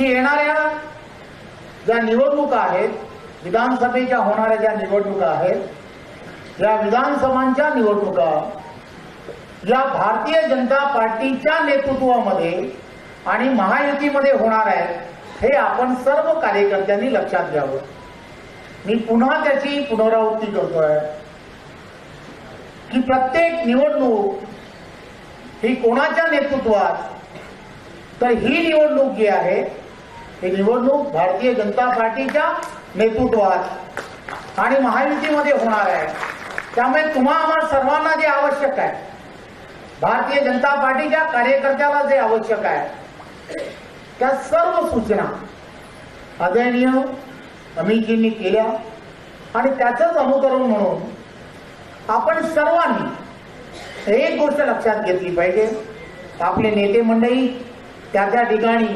की येणाऱ्या ज्या निवडणुका आहेत विधानसभेच्या होणाऱ्या ज्या निवडणुका आहेत या विधानसभांच्या निवडणुका या भारतीय जनता पार्टीच्या नेतृत्वामध्ये आणि महायुतीमध्ये होणार आहेत हे आपण सर्व कार्यकर्त्यांनी लक्षात घ्यावं. मी पुन्हा त्याची पुनरावृत्ती करतोय की प्रत्येक निवडणूक ही कोणाच्या नेतृत्वात तर ही निवडणूक जी आहे ही निवडणूक भारतीय जनता पार्टीच्या नेतृत्वात आणि महायुतीमध्ये होणार आहे. त्यामुळे तुम्हा आम्हा सर्वांना जे आवश्यक आहे भारतीय जनता पार्टीच्या कार्यकर्त्याला जे आवश्यक आहे त्या सर्व सूचना आदरणीय अमितजींनी केल्या आणि त्याचंच अनुकरण म्हणून आपण सर्वांनी एक गोष्ट लक्षात घेतली पाहिजे. आपले नेते मंडळी त्या त्या ठिकाणी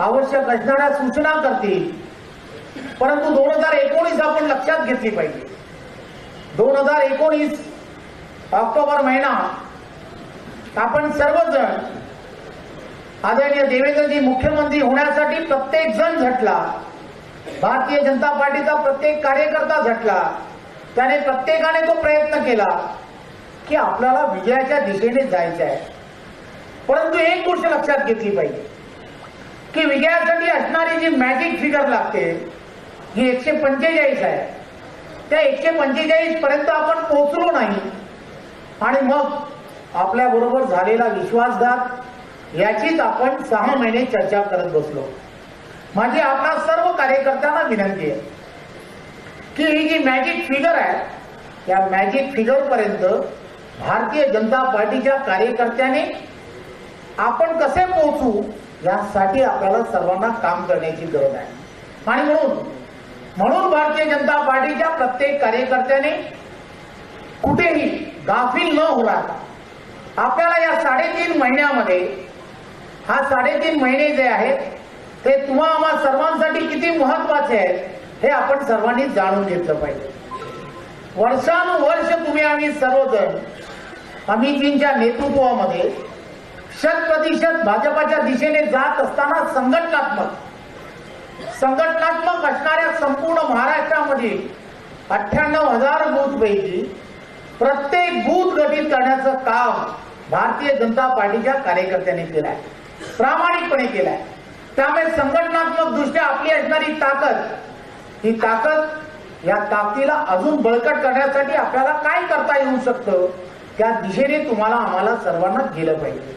आवश्यक असणाऱ्या सूचना करतील. परंतु दोन हजार एकोणीस आपण लक्षात घेतली पाहिजे. दोन हजार एकोणीस ऑक्टोबर महिना आपण सर्वजण आदरणीय देवेंद्रजी मुख्यमंत्री होण्यासाठी प्रत्येक जण झटला. भारतीय जनता पार्टीचा प्रत्येक कार्यकर्ता झटला. त्याने प्रत्येकाने तो प्रयत्न केला की आपल्याला विजयाच्या दिशेने जायचं आहे परंतु एक गोष्ट लक्षात घेतली पाहिजे. की विजयासाठी असणारी जी मॅजिक फिगर लागते ही एकशे पंचेचाळीस आहे. त्या एकशे पंचेचाळीस पर्यंत आपण पोहोचलो नाही. आणि मग आपल्या बरोबर झालेला विश्वासघात याचीच आपण सहा महिने चर्चा करत बसलो. माझी आपणा सर्व कार्यकर्त्यांना विनंती आहे की ही जी मॅजिक फिगर आहे त्या मॅजिक फिगर पर्यंत भारतीय जनता पार्टीच्या कार्यकर्त्याने आपण कसे पोहोचू? यासाठी आपल्याला सर्वांना काम करण्याची गरज आहे. आणि म्हणून म्हणून भारतीय जनता पार्टीच्या प्रत्येक कार्यकर्त्याने कुठेही गाफील न होणार आपल्याला या साडेतीन महिन्यामध्ये हा साडेतीन महिने जे आहेत ते तुम्हा आम्हा सर्वांसाठी किती महत्त्वाचे आहेत हे आपण सर्वांनी जाणून घेतलं पाहिजे. वर्षानुवर्ष तुम्ही आम्ही सर्वजण अमितजींच्या नेतृत्वामध्ये शत प्रतिशत भाजपाच्या दिशेने जात असताना संघटनात्मक. संघटनात्मक असणाऱ्या संपूर्ण महाराष्ट्रामध्ये अठ्ठ्याण्णव हजार बूथपैकी प्रत्येक बूथ गठीत करण्याचं काम भारतीय जनता पार्टीच्या कार्यकर्त्यांनी केलं आहे प्रामाणिकपणे केलं आहे त्यामुळे संघटनात्मक दृष्ट्या आपली असणारी ताकद ही ताकद या ताकदीला अजून बळकट करण्यासाठी आपल्याला काय करता येऊ शकतं? त्या दिशेने तुम्हाला आम्हाला सर्वांना गेलं पाहिजे.